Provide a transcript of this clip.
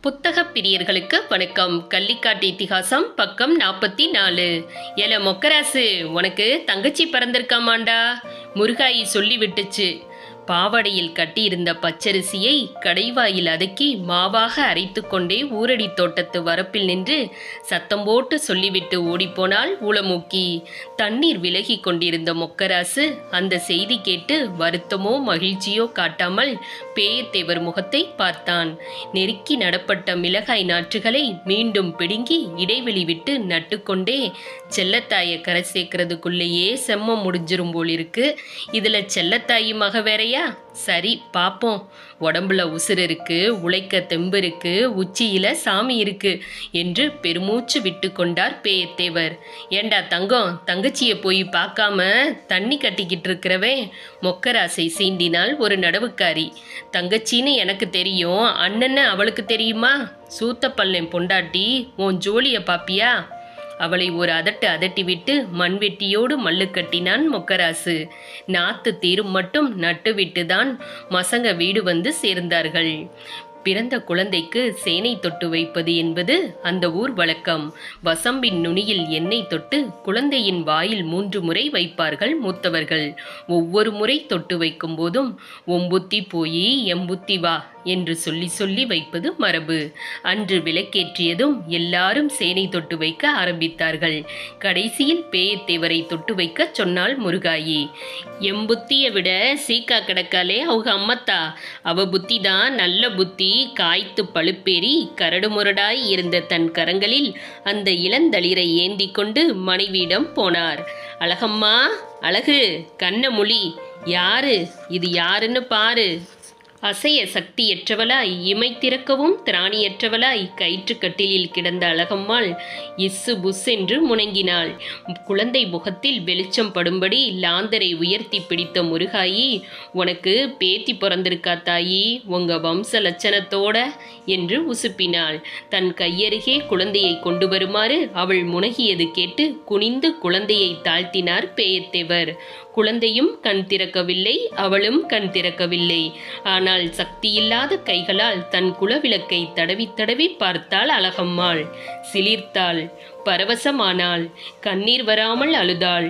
புத்தகப் பிரியர்களுக்கு வணக்கம். கள்ளிக்காட்டு இத்திகாசம் பக்கம் நாற்பத்தி நாலு ஏல மொக்கராசு உனக்கு தங்கச்சி பிறந்திருக்காமாண்டா? முருகாயி சொல்லி விட்டுச்சு பாவாடையில் கட்டியிருந்த பச்சரிசியை கடைவாயில் அதுக்கி மாவாக அரைத்து கொண்டே ஊரடி தோட்டத்து வரப்பில் நின்று சத்தம் போட்டு சொல்லிவிட்டு ஓடிப்போனாள் ஊளமூக்கி தண்ணீர் விலகி கொண்டிருந்த மொக்கராசு அந்த செய்தி கேட்டு வருத்தமோ மகிழ்ச்சியோ காட்டாமல் பேயத்தேவர் முகத்தை பார்த்தான். நெருக்கி நடப்பட்ட மிளகாய் நாற்றுகளை மீண்டும் பிடுங்கி இடைவெளி விட்டு நட்டுக்கொண்டே செல்லத்தாயை கரை சேர்க்கறதுக்குள்ளேயே செம்மம் முடிஞ்சிரும் போல் இருக்கு இதுல செல்லத்தாயி மக வேறையா? சரி பாப்போம். உடம்புல உசுறு இருக்கு உழைக்க தெம்பு இருக்கு உச்சியில சாமி இருக்கு என்று பெருமூச்சு விட்டு கொண்டார் பேயத்தேவர். ஏண்டா தங்கம் தங்கச்சியை போய் பார்க்காம தண்ணி கட்டிக்கிட்டு இருக்கிறவே? மொக்கராசை சீண்டினால் ஒரு நடவுக்காரி. தங்கச்சின்னு எனக்கு தெரியும் அண்ணன்னு அவளுக்கு தெரியுமா? சூத்தப்பள்ளம் பொண்டாட்டி உன் ஜோலியை பாப்பியா? அவளை ஒரு அதட்டு அதட்டிவிட்டு மண்வெட்டியோடு மல்லு கட்டினான் மொக்கராசு. நாத்து தீரும் மட்டும் நட்டுவிட்டுதான் மசங்க வீடு வந்து சேர்ந்தார்கள். பிறந்த குழந்தைக்கு சேனை தொட்டு வைப்பது என்பது அந்த ஊர் வழக்கம். வசம்பின் நுனியில் எண்ணெய் தொட்டு குழந்தையின் வாயில் மூன்று முறை வைப்பார்கள் மூத்தவர்கள். ஒவ்வொரு முறை தொட்டு வைக்கும் போதும் ஒம்புத்தி போய் எம்புத்தி வா என்று சொல்லி சொல்லி வைப்பது மரபு. அன்று விளக்கேற்றியதும் எல்லாரும் சேனை தொட்டு வைக்க ஆரம்பித்தார்கள். கடைசியில் பேயத்தேவரை தொட்டு வைக்க சொன்னாள் முருகாயி. எம்புத்தியை விட சீக்கா கிடக்காலே அவங்க அம்மத்தா. அவ புத்தி தான் நல்ல புத்தி காய்த்து பழுப்பேறி கரடுமுரடாய் இருந்த தன் கரங்களில் அந்த இளந்தளிரை ஏந்தி கொண்டு மனைவியிடம் போனார். அழகம்மா அழகு கண்ணமொழி யாரு? இது யாருன்னு பாரு. அசைய சக்தியற்றவளாய் இமை திறக்கவும் திராணியற்றவளாய் கயிற்றுக்கட்டிலில் கிடந்த அழகம்மாள் இஸ்ஸு புஸ் என்று முணங்கினாள். குழந்தை முகத்தில் வெளிச்சம் படும்படி லாந்தரை உயர்த்தி பிடித்த முருகாயி உனக்கு பேத்தி பிறந்திருக்கா தாயி? உங்க வம்ச லட்சணத்தோட? என்று உசுப்பினாள். தன் கையருகே குழந்தையை கொண்டு வருமாறு அவள் முனகியது கேட்டு குனிந்து குழந்தையை தாழ்த்தினார் பேயத்தேவர். குழந்தையும் கண் திறக்கவில்லை அவளும் கண் திறக்கவில்லை. ஆனால் சக்தியில்லாத கைகளால் தன் குலவிளக்கை தடவி தடவி பார்த்தாள் அழகம்மாள். சிலிர்த்தாள் பரவசமானாள் கண்ணீர் வராமல் அழுதாள்.